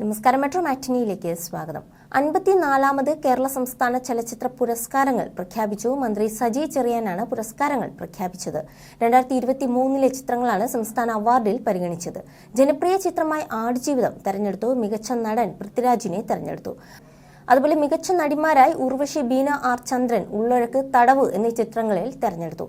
നമസ്കാരം. മെട്രോ മാറ്റിനിയിലേക്ക് സ്വാഗതം. അൻപത്തിനാലാമത് കേരള സംസ്ഥാന ചലച്ചിത്ര പുരസ്കാരങ്ങൾ പ്രഖ്യാപിച്ചു മന്ത്രി സജി ചെറിയാനാണ് പുരസ്കാരങ്ങൾ പ്രഖ്യാപിച്ചത്. രണ്ടായിരത്തി ഇരുപത്തി മൂന്നിലെ ചിത്രങ്ങളാണ് സംസ്ഥാന അവാർഡിൽ പരിഗണിച്ചത്. ജനപ്രിയ ചിത്രമായ ആടുജീവിതം തെരഞ്ഞെടുത്തു. മികച്ച നടൻ പൃഥ്വിരാജിനെ തെരഞ്ഞെടുത്തു. അതുപോലെ മികച്ച നടിമാരായി ഉർവശി ബീന ആർ ചന്ദ്രൻ ഉള്ളൊഴക്ക് തടവ് എന്നീ ചിത്രങ്ങളിൽ തെരഞ്ഞെടുത്തു.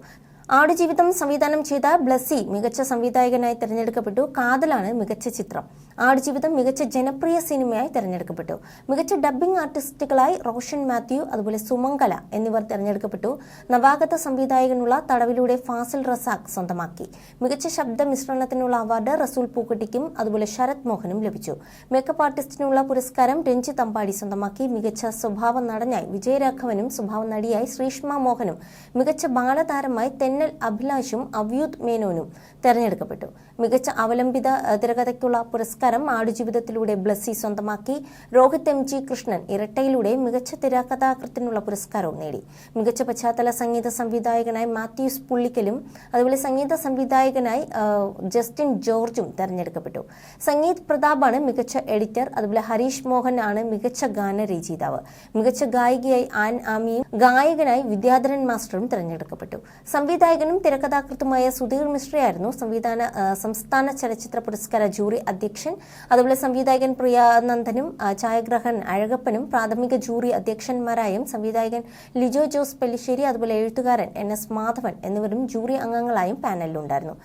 ആടുജീവിതം സംവിധാനം ചെയ്ത ബ്ലസ്സി മികച്ച സംവിധായകനായി തിരഞ്ഞെടുക്കപ്പെട്ടു. കാതലാണ് മികച്ച ചിത്രം. ആടുജീവിതം മികച്ച ജനപ്രിയ സിനിമയായി തിരഞ്ഞെടുക്കപ്പെട്ടു. മികച്ച ഡബ്ബിംഗ് ആർട്ടിസ്റ്റുകളായി റോഷൻ മാത്യു അതുപോലെ സുമംഗല എന്നിവർ തിരഞ്ഞെടുക്കപ്പെട്ടു. നവാഗത സംവിധായകനുള്ള തടവിലൂടെ ഫാസിൽ റസാഖ് സ്വന്തമാക്കി. മികച്ച ശബ്ദ മിശ്രണത്തിനുള്ള അവാർഡ് റസൂൽ പൂക്കുട്ടിക്കും അതുപോലെ ശരത് മോഹനും ലഭിച്ചു. മേക്കപ്പ് ആർട്ടിസ്റ്റിനുള്ള പുരസ്കാരം രഞ്ജിത്ത് അമ്പാടി സ്വന്തമാക്കി. മികച്ച സ്വഭാവ നടനായി വിജയരാഘവനും സ്വഭാവ നടിയായി ശ്രീഷ്മ മോഹനും മികച്ച ബാലതാരമായി തെന്നൽ അഭിലാഷും അവ്യൂത് മേനോനും തെരഞ്ഞെടുക്കപ്പെട്ടു. മികച്ച അവലംബിത തിരകഥയ്ക്കുള്ള പുരസ്കാരം ആടുജീവിതത്തിലൂടെ ബ്ലസ്സി സ്വന്തമാക്കി രോഹിത് എം ജി കൃഷ്ണൻ ഇരട്ടയിലൂടെ മികച്ച തിരക്കഥാകൃത്തിനുള്ള പുരസ്കാരവും നേടി. മികച്ച പശ്ചാത്തല സംഗീത സംവിധായകനായി മാത്യൂസ് പുള്ളിക്കലും അതുപോലെ സംഗീത സംവിധായകനായി ജസ്റ്റിൻ ജോർജും തെരഞ്ഞെടുക്കപ്പെട്ടു. സംഗീത് പ്രതാപാണ് മികച്ച എഡിറ്റർ അതുപോലെ ഹരീഷ് മോഹൻ ആണ് മികച്ച ഗാനരചയിതാവ് മികച്ച ഗായികയായി ആൻ ആമിയും ഗായകനായി വിദ്യാധരൻ മാസ്റ്ററും തെരഞ്ഞെടുക്കപ്പെട്ടു. സംവിധായകനും തിരക്കഥാകൃത്തുമായ സുധീർ മിശ്രയായിരുന്നു സംവിധാന സംസ്ഥാന ചലച്ചിത്ര പുരസ്കാര ജൂറി അധ്യക്ഷൻ. അതുപോലെ സംവിധായകൻ പ്രിയാനന്ദനും ഛായഗ്രഹൻ അഴകപ്പനും പ്രാഥമിക ജൂറി അധ്യക്ഷന്മാരായും സംവിധായകൻ ലിജോ ജോസ് പെല്ലിശ്ശേരി അതുപോലെ എഴുത്തുകാരൻ എൻ എസ് മാധവൻ എന്നിവരും ജൂറി അംഗങ്ങളായും പാനലിലുണ്ടായിരുന്നു.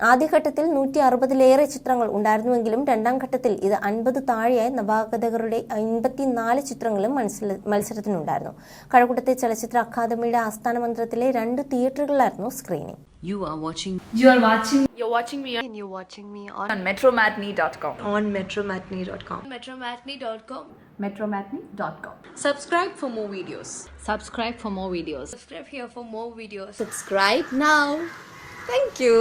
ആദ്യഘട്ടത്തിൽ നൂറ്റി അറുപതിലേറെ ചിത്രങ്ങൾ ഉണ്ടായിരുന്നുവെങ്കിലും രണ്ടാം ഘട്ടത്തിൽ ഇത് അൻപത് താഴെയായി നവാഗതകരുടെ അൻപത്തിനാല് ചിത്രങ്ങളും മത്സര- മത്സരത്തിനുണ്ടായിരുന്നു കഴക്കൂട്ടത്തെ ചലച്ചിത്ര അക്കാദമിയുടെ ആസ്ഥാന മന്ദിരത്തിലെ രണ്ട് തിയേറ്ററുകളിലായിരുന്നു screening You are watching You are watching You're watching me and you're watching me on, on metromatney.com. on metromatney.com. metromatney.com. Metromatney.com. Subscribe for more videos. Subscribe for more videos. Subscribe here for more videos. Subscribe now. Thank you.